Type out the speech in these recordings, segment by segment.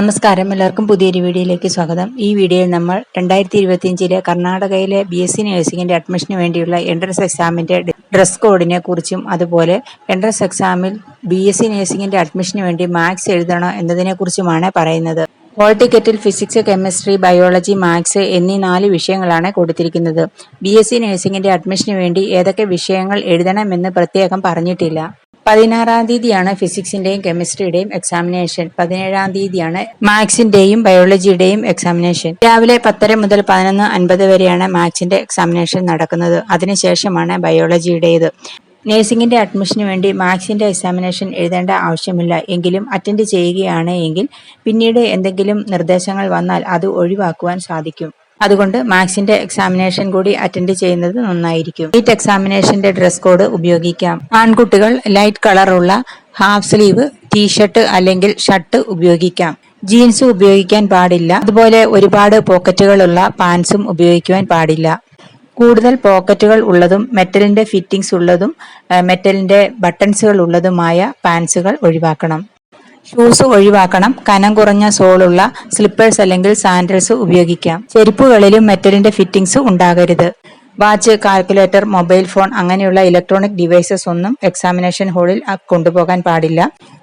നമസ്കാരം. എല്ലാവർക്കും പുതിയൊരു വീഡിയോയിലേക്ക് സ്വാഗതം. ഈ വീഡിയോയിൽ നമ്മൾ രണ്ടായിരത്തി ഇരുപത്തിയഞ്ചിലെ കർണാടകയിലെ ബി എസ് സി നഴ്സിംഗിന്റെ അഡ്മിഷന് വേണ്ടിയുള്ള എൻട്രൻസ് എക്സാമിന്റെ ഡ്രസ് കോഡിനെ കുറിച്ചും അതുപോലെ എൻട്രൻസ് എക്സാമിൽ ബി എസ് സി നഴ്സിംഗിന്റെ അഡ്മിഷന് വേണ്ടി മാത്സ് എഴുതണോ എന്നതിനെ കുറിച്ചുമാണ് പറയുന്നത്. ഹോൾ ടിക്കറ്റിൽ ഫിസിക്സ് കെമിസ്ട്രി ബയോളജി മാത്സ് എന്നീ നാല് വിഷയങ്ങളാണ് കൊടുത്തിരിക്കുന്നത്. ബി എസ് സി നഴ്സിംഗിന്റെ അഡ്മിഷന് വേണ്ടി ഏതൊക്കെ വിഷയങ്ങൾ എഴുതണമെന്ന് പ്രത്യേകം പറഞ്ഞിട്ടില്ല. പതിനാറാം തീയതിയാണ് ഫിസിക്സിന്റെയും കെമിസ്ട്രിയുടെയും എക്സാമിനേഷൻ പതിനേഴാം തീയതിയാണ് മാത്സിന്റെയും ബയോളജിയുടെയും എക്സാമിനേഷൻ രാവിലെ പത്തര മുതൽ പതിനൊന്ന് അൻപത് വരെയാണ് മാത്സിന്റെ എക്സാമിനേഷൻ നടക്കുന്നത്. അതിനുശേഷമാണ് ബയോളജിയുടേത്. നഴ്സിംഗിന്റെ അഡ്മിഷന് വേണ്ടി മാത്സിന്റെ എക്സാമിനേഷൻ എഴുതേണ്ട ആവശ്യമില്ല. എങ്കിലും അറ്റൻഡ് ചെയ്യുകയാണ് എങ്കിൽ പിന്നീട് എന്തെങ്കിലും നിർദ്ദേശങ്ങൾ വന്നാൽ അത് ഒഴിവാക്കുവാൻ സാധിക്കും. അതുകൊണ്ട് മാത്സിന്റെ എക്സാമിനേഷൻ കൂടി അറ്റൻഡ് ചെയ്യുന്നത് നന്നായിരിക്കും. നീറ്റ് എക്സാമിനേഷന്റെ ഡ്രസ് കോഡ് ഉപയോഗിക്കാം. ആൺകുട്ടികൾ ലൈറ്റ് കളറുള്ള ഹാഫ് സ്ലീവ് ടീഷർട്ട് അല്ലെങ്കിൽ ഷർട്ട് ഉപയോഗിക്കാം. ജീൻസ് ഉപയോഗിക്കാൻ പാടില്ല. അതുപോലെ ഒരുപാട് പോക്കറ്റുകളുള്ള പാൻസും ഉപയോഗിക്കുവാൻ പാടില്ല. കൂടുതൽ പോക്കറ്റുകൾ ഉള്ളതും മെറ്റലിന്റെ ഫിറ്റിംഗ്സ് ഉള്ളതും മെറ്റലിന്റെ ബട്ടൺസുകൾ ഉള്ളതുമായ പാൻസുകൾ ഒഴിവാക്കണം. ഷൂസ് ഒഴിവാക്കണം കനം കുറഞ്ഞ സോളുള്ള സ്ലിപ്പേഴ്സ് അല്ലെങ്കിൽ സാൻഡൽസ് ഉപയോഗിക്കാം. ചെരുപ്പുകളിലും മെറ്റലിന്റെ ഫിറ്റിംഗ്സ് ഉണ്ടാകരുത്. വാച്ച് കാൽക്കുലേറ്റർ മൊബൈൽ ഫോൺ അങ്ങനെയുള്ള ഇലക്ട്രോണിക് ഡിവൈസസ് ഒന്നും എക്സാമിനേഷൻ ഹാളിൽ കൊണ്ടുപോകാൻ പാടില്ല.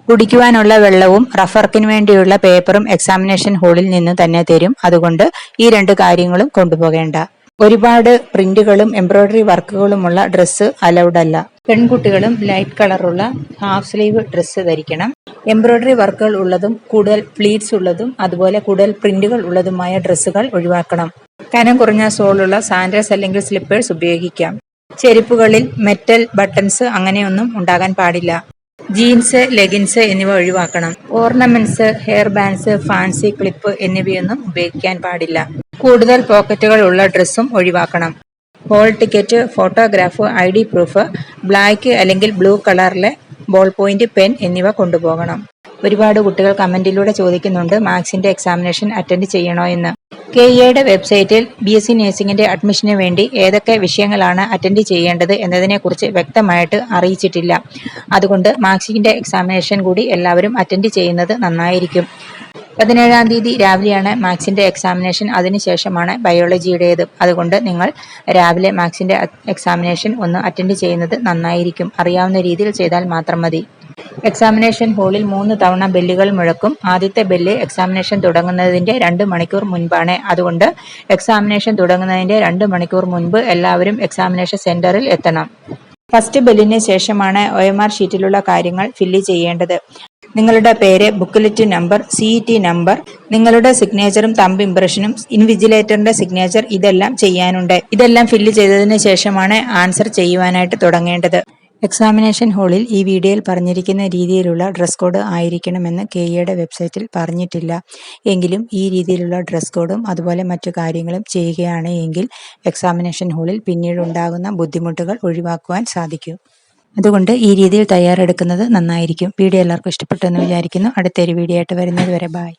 കുടിക്കുവാനുള്ള വെള്ളവും റഫർക്കിന് വേണ്ടിയുള്ള പേപ്പറും എക്സാമിനേഷൻ ഹാളിൽ നിന്ന് തന്നെ തരും. അതുകൊണ്ട് ഈ രണ്ട് കാര്യങ്ങളും കൊണ്ടുപോകേണ്ട. ഒരുപാട് പ്രിന്റുകളും എംബ്രോയിഡറി വർക്കുകളുമുള്ള ഡ്രസ്സ് അലൗഡ് അല്ല. പെൺകുട്ടികളും ലൈറ്റ് കളറുള്ള ഹാഫ് സ്ലീവ് ഡ്രസ്സ് ധരിക്കണം. എംബ്രോയിഡറി വർക്കുകൾ ഉള്ളതും കൂടുതൽ പ്ലീറ്റ്സ് ഉള്ളതും അതുപോലെ കൂടുതൽ പ്രിന്റുകൾ ഉള്ളതുമായ ഡ്രസ്സുകൾ ഒഴിവാക്കണം. കനം കുറഞ്ഞ സോളുള്ള സാൻഡൽസ് അല്ലെങ്കിൽ സ്ലിപ്പേഴ്സ് ഉപയോഗിക്കാം. ചെരുപ്പുകളിൽ മെറ്റൽ ബട്ടൺസ് അങ്ങനെയൊന്നും ഉണ്ടാകാൻ പാടില്ല. ജീൻസ് ലെഗിൻസ് എന്നിവ ഒഴിവാക്കണം. Ornaments hair bands fancy clip എന്നിവയൊന്നും ഉപയോഗിക്കാൻ പാടില്ല. കൂടുതൽ പോക്കറ്റുകൾ ഉള്ള ഡ്രസ്സും ഒഴിവാക്കണം. Hall ticket photograph I D proof black അല്ലെങ്കിൽ ബ്ലൂ കളറിലെ ബോൾ പോയിന്റ് പെൻ എന്നിവ കൊണ്ടുപോകണം. ഒരുപാട് കുട്ടികൾ കമന്റിലൂടെ ചോദിക്കുന്നുണ്ട് മാത്സിന്റെ എക്സാമിനേഷൻ അറ്റൻഡ് ചെയ്യണോ എന്ന്. കെ എയുടെ വെബ്സൈറ്റിൽ ബി എസ് സി നഴ്സിംഗിന്റെ അഡ്മിഷന് വേണ്ടി ഏതൊക്കെ വിഷയങ്ങളാണ് അറ്റൻഡ് ചെയ്യേണ്ടത് എന്നതിനെക്കുറിച്ച് വ്യക്തമായിട്ട് അറിയിച്ചിട്ടില്ല. അതുകൊണ്ട് മാർക്സിന്റെ എക്സാമിനേഷൻ കൂടി എല്ലാവരും അറ്റൻഡ് ചെയ്യുന്നത് നന്നായിരിക്കും. പതിനേഴാം തീയതി രാവിലെയാണ് മാത്സിന്റെ എക്സാമിനേഷൻ അതിനുശേഷമാണ് ബയോളജിയുടേത് അതുകൊണ്ട് നിങ്ങൾ രാവിലെ മാത്സിന്റെ എക്സാമിനേഷൻ ഒന്ന് അറ്റൻഡ് ചെയ്യുന്നത് നന്നായിരിക്കും. അറിയാവുന്ന രീതിയിൽ ചെയ്താൽ മാത്രം മതി. എക്സാമിനേഷൻ ഹാളിൽ മൂന്ന് തവണ ബെല്ലുകൾ മുഴക്കും. ആദ്യത്തെ ബെല്ല് എക്സാമിനേഷൻ തുടങ്ങുന്നതിന്റെ രണ്ട് മണിക്കൂർ മുൻപാണ്. അതുകൊണ്ട് എക്സാമിനേഷൻ തുടങ്ങുന്നതിന്റെ രണ്ട് മണിക്കൂർ മുൻപ് എല്ലാവരും എക്സാമിനേഷൻ സെന്ററിൽ എത്തണം. ഫസ്റ്റ് ബില്ലിന് ശേഷമാണ് ഒ എം ആർ ഷീറ്റിലുള്ള കാര്യങ്ങൾ ഫില്ല് ചെയ്യേണ്ടത്. നിങ്ങളുടെ പേര് booklet number C T number നിങ്ങളുടെ സിഗ്നേച്ചറും തമ്പ് ഇംപ്രഷനും ഇൻവിജിലേറ്ററിന്റെ സിഗ്നേച്ചർ ഇതെല്ലാം ചെയ്യാനുണ്ട്. ഇതെല്ലാം ഫില്ല് ചെയ്തതിന് ശേഷമാണ് ആൻസർ ചെയ്യുവാനായിട്ട് തുടങ്ങേണ്ടത്. എക്സാമിനേഷൻ ഹാളിൽ ഈ വീഡിയോയിൽ പറഞ്ഞിരിക്കുന്ന രീതിയിലുള്ള ഡ്രസ് കോഡ് ആയിരിക്കണമെന്ന് കെ എയുടെ വെബ്സൈറ്റിൽ പറഞ്ഞിട്ടില്ല. എങ്കിലും ഈ രീതിയിലുള്ള ഡ്രസ് കോഡും അതുപോലെ മറ്റു കാര്യങ്ങളും ചെയ്യുകയാണ് എങ്കിൽ എക്സാമിനേഷൻ ഹാളിൽ പിന്നീട് ഉണ്ടാകുന്ന ബുദ്ധിമുട്ടുകൾ ഒഴിവാക്കുവാൻ സാധിക്കും. അതുകൊണ്ട് ഈ രീതിയിൽ തയ്യാറെടുക്കുന്നത് നന്നായിരിക്കും. വീഡിയോ എല്ലാവർക്കും ഇഷ്ടപ്പെട്ടെന്ന് വിചാരിക്കുന്നു. അടുത്തൊരു വീഡിയോ ആയിട്ട് വരുന്നത് വരെ ബായ്